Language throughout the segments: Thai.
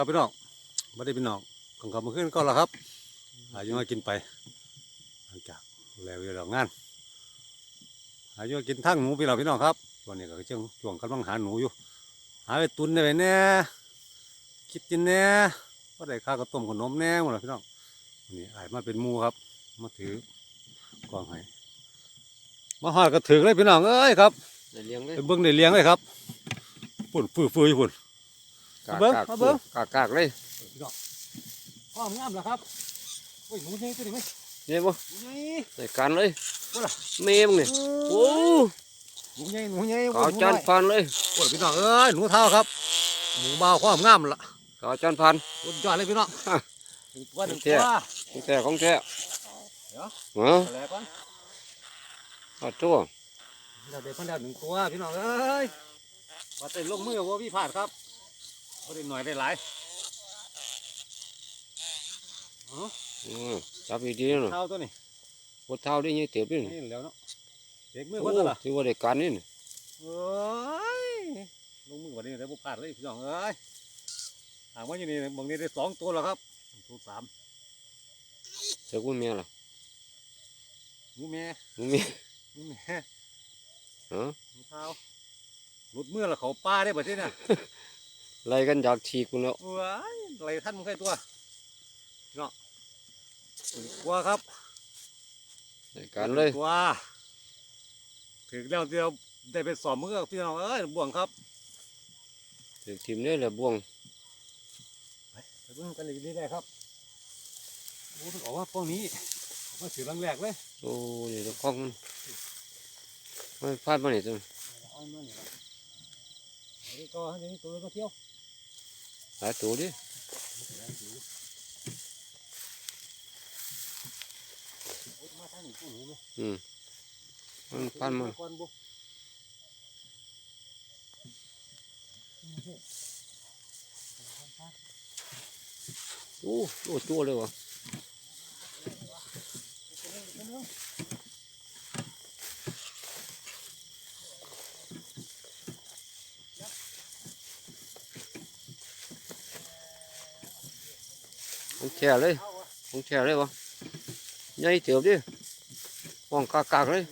ครับพี่น้องไม่ได้พี่น้องของเขามาขึ้นก็แล้วครับอายุมากินไป หลังจากแล้วเวลางานอายุมากินทั้งหนูพี่น้องพี่น้องครับวันนี้ก็เชิงช่วงกำลังหาหนูอยู่ หาไปตุนได้ไปแน่คิดกินแน่ก็ได้ข้าวกระต้มขนมแน่หมดแล้วพี่น้องวันนี้อายมาเป็นหมูครับ มาถือกองให้มาหอดกระถือเลยพี่น้องเอ้ยครับได้เลี้ยงเลยเป็นเบิ้งได้เลี้ยงเลยครับฝุ่นฟื้อฟื้ออยู่ฝุ่น กากเบิ่งกากมาเบิ่งกากกากเลยพ่อมงามแล้วครับโอ้ยหนูใหญ่ตัวนี้ไหมนี่บ่หนูใหญ่ได้การเลยว่าล่ะเมมนี่โอ้หนูใหญ่หนูใหญ่ขาวจานพันเลยโอ้ยพี่น้องเอ้ยหนูเท่าครับหมูบ่าวความงามละขาวจานพันสุดยอดเลยพี่น้องฮะหนึ่งตัวหนึ่งเท่ตัวของแท้ของแท้เดี๋ยวเหรออะไรก่อนเอาตัวเดี๋ยวเดี๋ยวเพิ่นได้หนึ่งตัวพี่น้องเอ้ยว่าเต้นลงมือว่าพี่พลาดครับ ว่าได้หน่อยได้หลายเอ้าอืมจับดีๆเนาะเท่าตัวนี้ปวดเท้าได้ยังเตียบด้วยนี่แล้วเนาะเด็กมือโอ้คนละล่ะถือว่าได้การนี่นี่เอ้ยลงมือวันนี้ได้บุพลาดเลยพี่น้องเอ้ยหางว่าอยู่นี่บางนี้ได้สองตัวแล้วครับตัวสามเจ้าคุณแม่ล่ะหมูแม่มึงมีหมูแม่ฮะหมูเท้าหลุดมือแล้วเขาป้าได้บ่ที่เนี่ย ไล่กันจากทีกูแล้วว้ายไหลท่านมึงใครตัวเนาะกลัวครับได้การเลยกลัวถึงแล้วเดียวได้ไปสอบมือพี่น้องเอ้ยบ่วงครับถือทีมนี่แหละบ่วงไปเบิ่งกันอีกทีได้ครับโอ้มันออกมาป้องนี้ออกมาถือลังแรกเลยโอ้ยเดี๋ยวคล้องมันไม่พลาดมาเนี่ยตัวเอามานี่ หาตัวดิมาทางนี้ผู้หนูไหมอืมมันพลาดมาก่อนบุโอ้โหตัวเลยวะ ของแช่เลยของแช่เลยวะใหญ่เติบดิห้องกากากๆเลย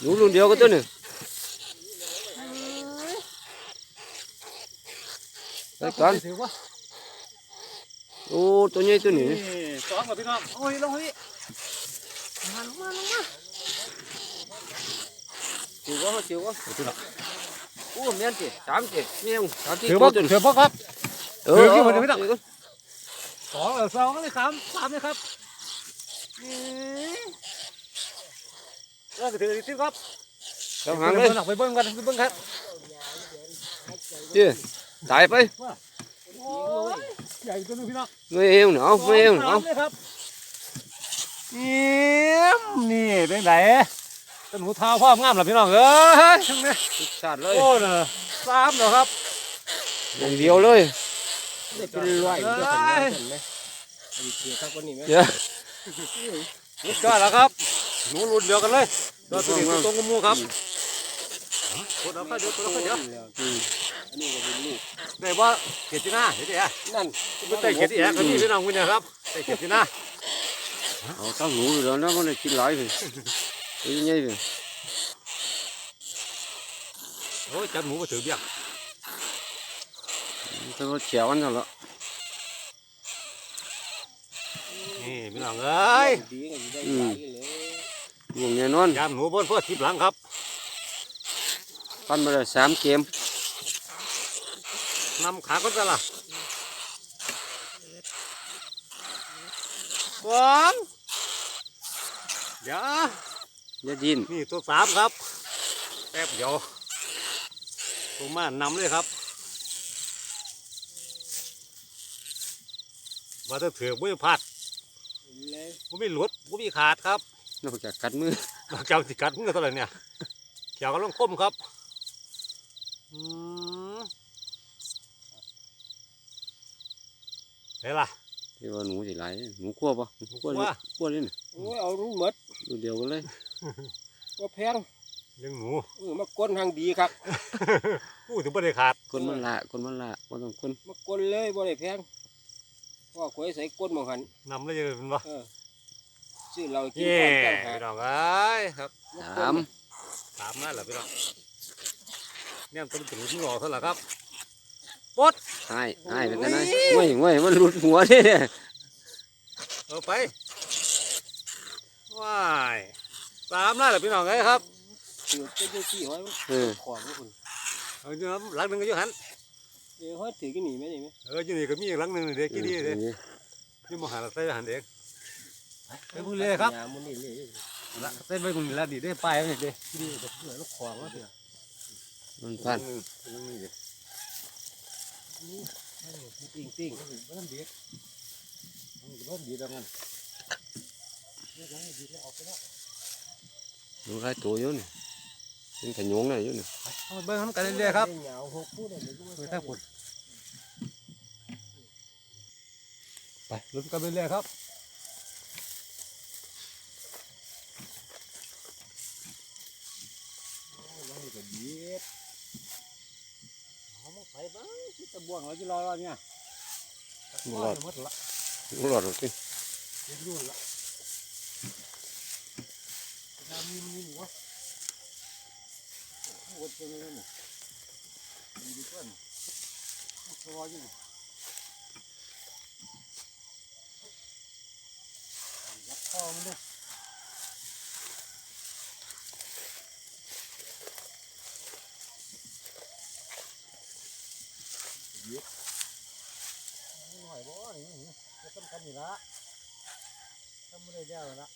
เดี๋ยวมันยาก ไหมหนูรุ่นเดียวกันตัวหนึ่งไปก่อนถือว่าโอ้ตัวใหญ่ตัวนี้สองกับพี่น้องโอ้ยลงเฮ้ยมาลงมาลงมาจิ๋วก็จิ๋วก็โอ้แม่นจีสามจีแม่งสามจีถือตัว่าวตัวหนึ่งถือว่าครับเอถืออกี่คนเดี๋ยวไม่ต้องถืก่นสองเหรอสองเลยสามสามเลยครับนี่เออถือถือครับทำหางเลยไปเบิ้งกันไปเบิ้งครับจี ตายไปโอ้ยใหญ่ตัวนึงพี่น้องไม่เอวเนาะไม่เอวเนาะสมเลยครับนี่นี่เป็นไหนต้นหูเท้าพ่อมงามเหรอพี่น้องเอ้ยทั้งนี้ทุกชาติเลยโอ้เนอะสามเหรอครับอย่างเดียวเลยเป็นร้อยเดี๋ยวนี่ก็แล้วครับหนูรุ่นเดียวกันเลยตัวตัวนี้ตัวตรงกับหมูครับตัวเราค่อยเดี๋ยวตัวเราค่ อยเดี๋ยวได้ว่าเกียรติหน้าเห็นไหมนั่นไม่ได้เกียรติแอ๊กก็มีพี่น้องคุณเนี่ยครับได้เกียรติหน้าเอาตั้งหนูอยู่แล้วนะมันได้กินหลายเลยตัวใหญ่เลยโอ้ยจับหมูมาถือเบี้ยถ้าเขาเฉียวกันแล้วนี่พี่น้องเอ้ยอืมวงแน่นอนยามหนูบนเพื่อทิพหลังครับพันมาได้สามเกม นำขาก็จะละสองเดี๋ยวอย่าดินนี่ตัวสามครับ แป๊บเดียวตัวมานำเลยครับว่าถ้าถือไม่พลาดไม่หลุดไม่ขาดครับนอกจากกัดมือนอกจากสิกัดมึงก็เท่าไหร่เนี่ยแขจากกำลังคมครับอืม เฮ้ยล่ะที่ว่าหนูสิหลายหนูคั่วปะหนูคั่วนี่คั่วคั่วนี่น่ะโอ้ยเอารู้หมดดูเดียวกันเลยว่าแพงเลี้ยงหนูเออมากลทางดีครับอู้ถึงไม่ได้ขาดคนมันละคนมันละว่าต้องคนมากลเลยบ่ได้แพงพ่อขวยใส่ก้นหมองหันนำเลยจะเป็นวะเออซื้อเรากินเย่ก่อนแจ้งหาพี่น้องเอ้ยครับสามสามนั่นแหละพี่น้องเนี่ยต้นตุ่นหล่อเท่าไหร่ครับปดใช่ใช่เป็นไงนะง่วยง่วยมันหลุดหัวเด้เนี่ยเอาไปว้ายสามนั่นแหละพี่น้องเอ้ยครับเสือเป็นจังซี่ห้อยเออของของคุณเอาเนื้อหลังหนึ่งก็อยู่หันเอ้ยห้อยถือกี่หนีไหมนี่ไหมเอออยู่นี่ก็มีอีกหลังหนึ่งนี่เด็กกี่ดีเด็กนี่นี่มหาลัยใส่หันเด็กไปพูดเลยครับยามันนี่เลยละเส้นไปมึงแล้วนี่ได้ป้ายนี่เด็กที่นี่ก็เสือลูกของว่าเสือมันพัน ติ้งติ้งมันเด็กมันดีแล้วงั้นหนูหลายตัวอยู่นี่เป็นขยงเลยอยู่นี่เอาเบิ้งทำกันเรื่อยๆครับเหงาหกพูดอะไรก็ไปไม่ทางปุ่นไปลุ้นกันไปเรื่อยๆครับก็ดีเอามา ไปบ้างที่ตะบวงเราจะรอเราเนี่ยบ่รอดหมดละบ่รอดหรอกสิเรียบร้อยละน้ำมีมีหมูวะโอ้โหตัวนี้นี่ดีดีกว่านี่ตัวอยู่นี่ยัดคอมันด้วย ยิบหน่อยบ่นี่นี่จะสำคัญนี่ละทำไม่ได้ยากละ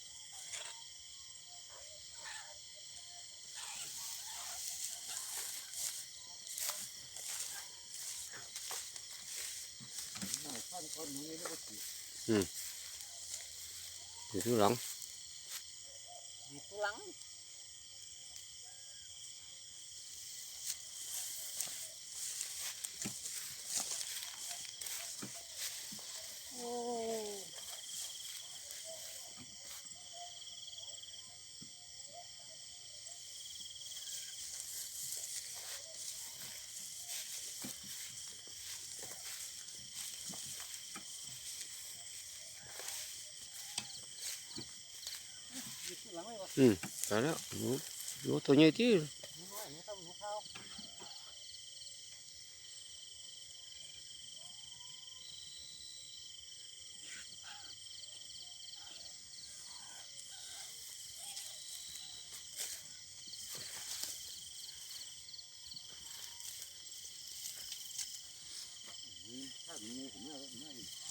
หน่อยขั้นคนนี้นี่ก็ตีอยู่ที่หลังดีตัวหลัง ตัวหลังเลยวะไปแล้วหนูหนูตัวใหญ่ที่หนูน้อยหนูทำหนูข้าวถ้ามีผมไม่เอาไม่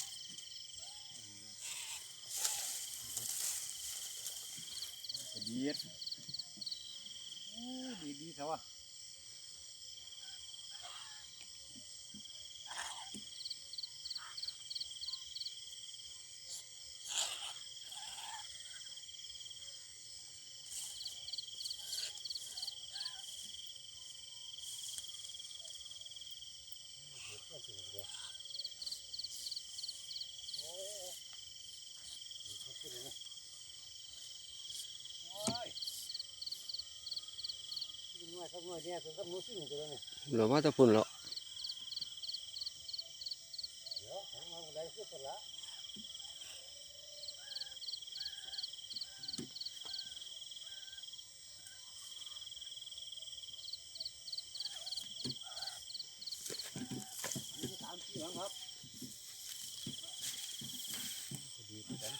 ดีดดีดีเถอะวะ หน่วยสักหน่วย เนี่ยถึงกับหนูสิ่งตัวนี้เรามาตะพุ่นแล้วเหรอตัวละนี่สามสี่หลังครับดีที่กัน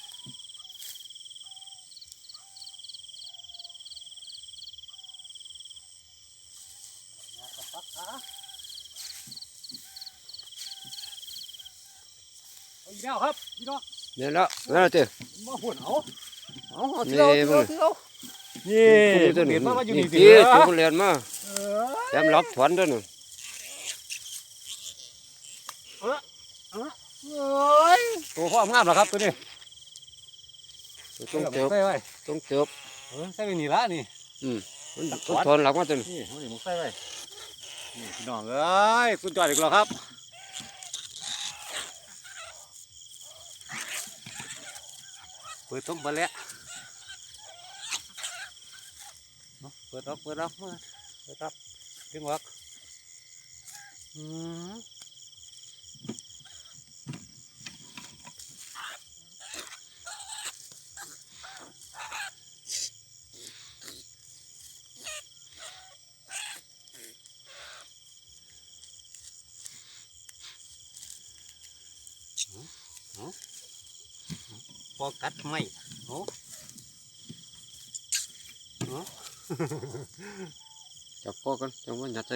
มากับปักขาเอาอีก แล้วครับพี่น้องเนี่ยแล้วแล้วเจ้มาหุ่นเอาเอาเอานี่เที่ยวเบิ่เที่ยวงเที่ยวนี่ตัวเห็นี้นมามาอยู่นี่นี่สิที่เหรตัวอมันเรียนมาเออแถมรับถอนด้วยนึงเอ้ยตัวพ่องามเหรอครับตัวนี้ต้องเติบใส่ไว้ต้องเติบเออใส่ไปนี่ละนี่อืมมันมันถอนหลังมาตัวนี้นี่มันนี่มุกใส่ไว้นี่พี่น้องเอ้ยสุดยอดอีกแล้วครับ ปิดทุ่มไปแล้วเปิดออกเปิดออกเปิดออกดึงออกอืม พอกัดไม่โอ้จับคอกันจังว่าหยัดใจ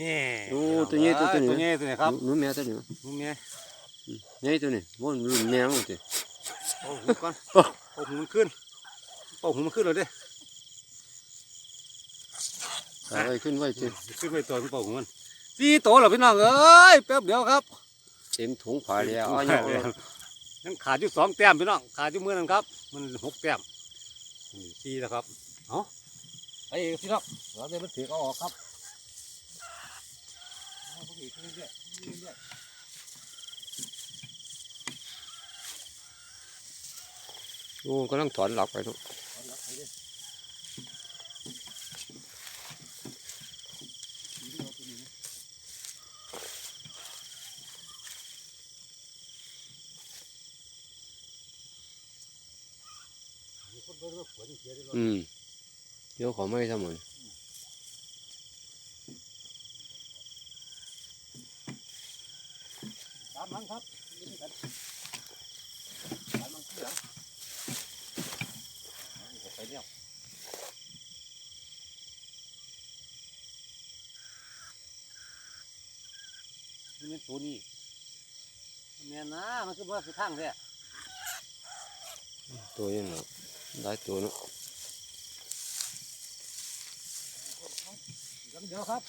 นี่โอ้ตัวนี้ตัวตัวตัวนี้นี้ตัวนี้ครับหนูแม่ตัวนี้นุ่มเนี่ยใหญ่ตัวนี้มันรุ่นแม่มันติโอ้หูก่อนโอ้หูมันขึ้นโอ้หูมันขึ้นเลยเด้เอาไว้ขึ้นไว้ติขึ้นไปตัวมันโป่หูมัน สี่ตัวเหรอพี่น้องเอ้ยแป๊บเดียวครับเต็มถุงผ้าแล้วเอาเนี่ยเอายังขาดอยู่สองแต้มพี่น้องขาดอยู่มือนึงครับ มันหกแต้มนี่สี่แล้วครับเอาไปอีกพี่น้องเราจะมันถือเอาออกครับเอาไปอีกเรื่อยๆเรื่อยโอ้กำลังถอนหลักไปเนาะ ๆเอาละไปเรื่อยมีคนเบิ่งว่าฝนเสียดีกว่า อืมเดี๋ยวขอไม่ทำหมดตามหลังครับนี่กันตามหลังที่หลังเอาไปเนี่ยนี่เป็นตัวนี้แม่นนะมันคือว่าคือทางเลยตัวยังเนาะได้ตัวเนาะกันเดียวครับ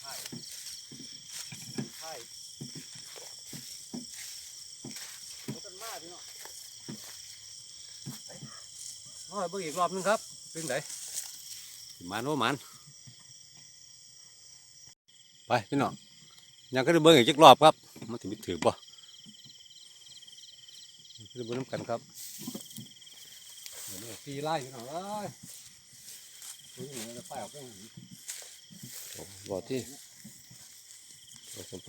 ใช่ใช่เอากันมาพี่น้องไปน้อยเบิ่งอีกรอบหนึงครับเป็นไงมันว่ามัน ไปพี่น้องยังก็ได้เบิ่งอีกจักรอบครับมันถึงถือป่ะคือเบิ่งน้ำกันครับเดี๋ยวตีไล่พี่น้องเอ้ยตัวนี้มันจะไปออกไปหาโอ้บอกที่บอกกันไป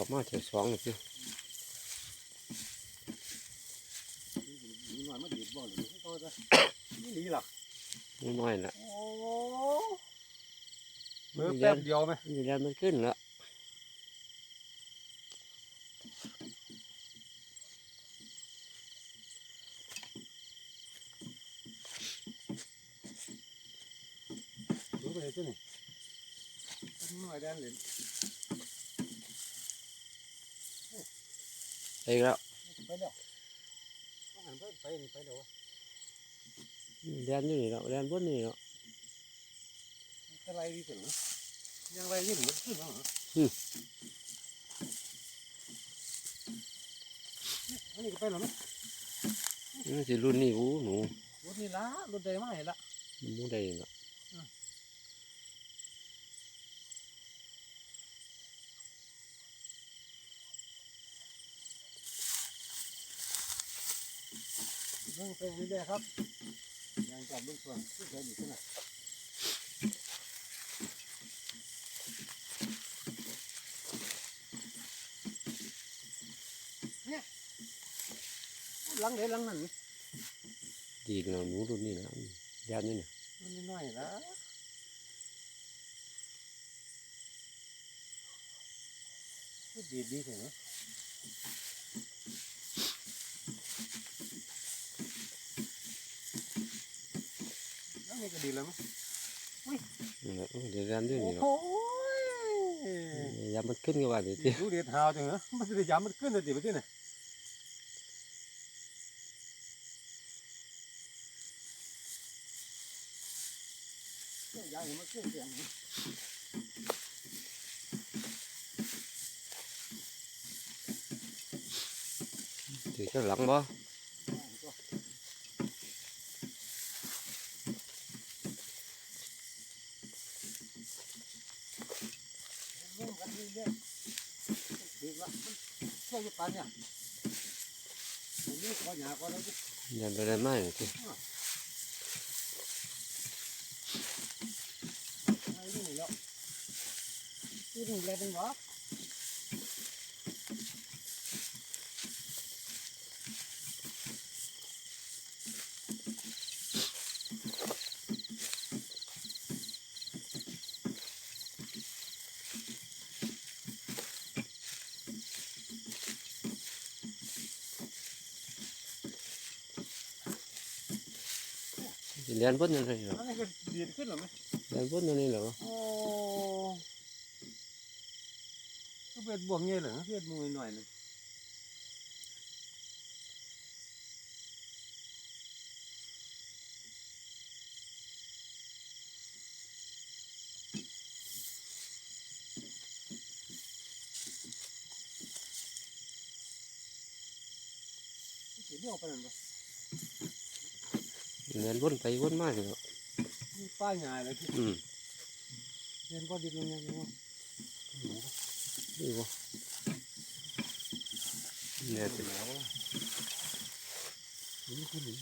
กลับมาเที่ยวสองเลยสินี่มันมาดีดบ่หรือเขาจะนี่หลีหรอน้อยๆละโอ้เมื่อแป๊บเดียวไหมนี่แล้วมันขึ้นละดูไปเห็นตัวนี่ตั้งหน่อยแดนเหรียญ ไปแล้วไปแล้วต้องหันไปไปนี่ไปเดี๋ยววะเรียนอยู่นี่แล้วเรียนบนนี่แล้วจะไล่ดีถึงยังไล่ยิ่งมันขึ้นแล้วเหรออันนี้ก็ไปแล้วไหมนี่สิรุ่นนี้อู้หนูรถนี่ละรถใดมาเห็นละมูได้ละ เบิ่งไปเรื่อยๆครับยังจับเบิ่งส่วนที่เคยดีขนาดเนี่ยหลังเดหลังนั่นนี่ดีกแล้วหนูรุ่นนี้นะเรียนอยู่นี่มันน้อยๆละก็ดีดีถึงนะแล้ว นี่ก็ดีแล้วมั้งนี่แหละเออเดี๋ยวเรียนอยู่นี่โอ้แล้วโหยามมันขึ้นกันว่าเดี๋ยวที่ดูเด็ดหาวจังเหรอมันจะได้ยามมันขึ้นเลยดิไปที่ไหนยามมันขึ้นเสียงถือเจ้าหลังบ่ เรื่องกันเรื่อยๆดีละมันแค่ยุปันเนี่ยผมนี่ขอหยาก่อนแล้วยันไปได้ไหมที่ไอ้นี่แล้วที่นี่แหลยเป็นวะ เรียนบนนั่นเลยเหรออันนี้ก็ดีดขึ้นหรอไหมเรียนบนนั่นนี่เหรอโอ้ก็เป็นบวกเงี้ยเหรอเพียดมือหน่อยหนึงเดี๋ยวเอาไปนั่นปะเรีย นวนไปวนมาเลยเหรอมีป้ายใหญ่เลยที่อืมเรียนก็ดีตรงนี้นะนี่บ่เนี่ยเป็ตินแล้วนี่คือหนู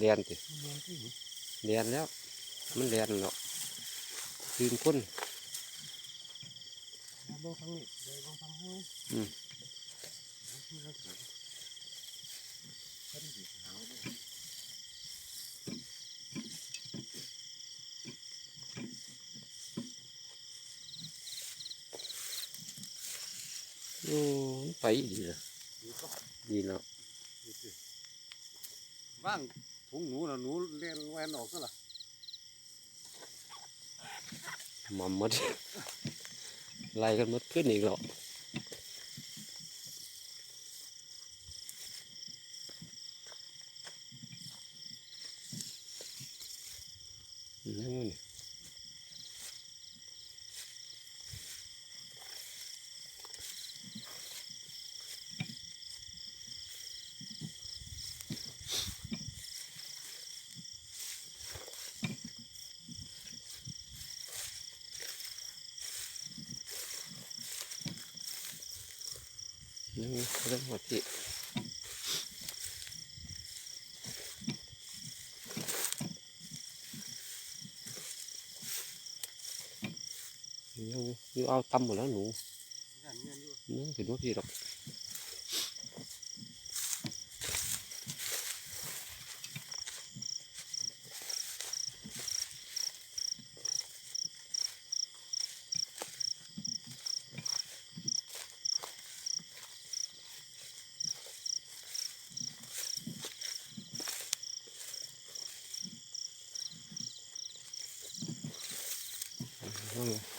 เรียนเรียนติเรียนที่หนูเรียนแล้ว มันเรียนเนาะตื่นคนลงทางนี้เดินลงทางนี้อืม โอ้มัน ไปดีเลยดีแล้วบ้างถุงหนูนะหนูเรียนแวนออกก็ล่ะหมันหมดไล่กันหมดขึ้นอีกแล้วนั่นนี่ นั่นเรื่องหัวที่ยังอยู่เอาตำหมดแล้วหนูนั่นถึงว่าพี่หรอก นั่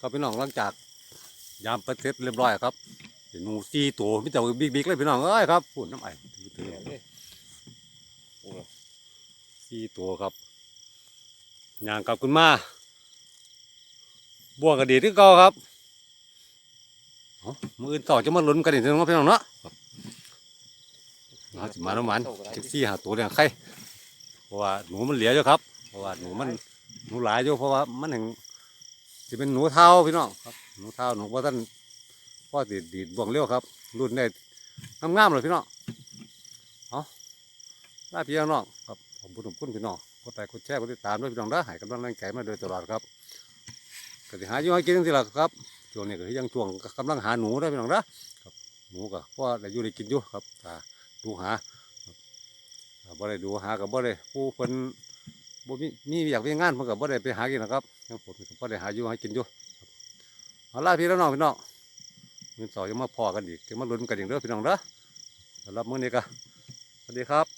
ก็พี่น้องหลังจากยามประเทศเรียบร้อยครับหนูจีตัวมิแต่บิ๊กๆเลยพี่น้องเอ้ยครับพูดน้ำไอ้จีตัวครับย่างกลับขึ้นมาบวกกระดีที่เก่าครับมืออื่นต่อจะมาลุ้นกันอีกทีนึงเนาะพี่น้องเนาะเอาสิมาน้ำมันจิกซี่หาตัวเนี่ยใครเพราะว่าหนูมันเหลืออยู่ครับ เพราะว่าหนูมันหนูหลายอยู่เพราะว่ามันแห่ง จะเป็นหนูเท้าพี่น้องครับหนูเท้าหนูว่าท่านพ่อดีดดีดบวงเลี้ยวครับ รุ่นได้งามๆเลยพี่น้องเอาลาพี่น้องครับผมบุญคุณพี่น้องกดไลค์กดแชร์กดติดตามด้วยพี่น้องนะให้กำลังใจมาโดยตลอดครับก็สิหาอยู่ให้กินจังซี่ล่ะครับช่วงนี้ก็ยังช่วงกำลังหาหนูได้พี่น้องนะครับหนูก็เพราะได้อยู่ได้กินอยู่ครับดูหาบอ่าบ่ได้ดูหากับบ่ได้ผู้เพิ่น บ่มีมีอยากมีงานเพิ่นก็บ่ได้ไปหากินนะครับผมก็บ่ได้หาอยู่ให้กินอยู่เอาล่ะพี่น้องพี่น้องมื้อสาร์จะมาพอกันอีกจะมาลุ้นกันอีกเด้อพี่น้องเด้อสำหรับมื้อนี้ก็สวัสดีครับ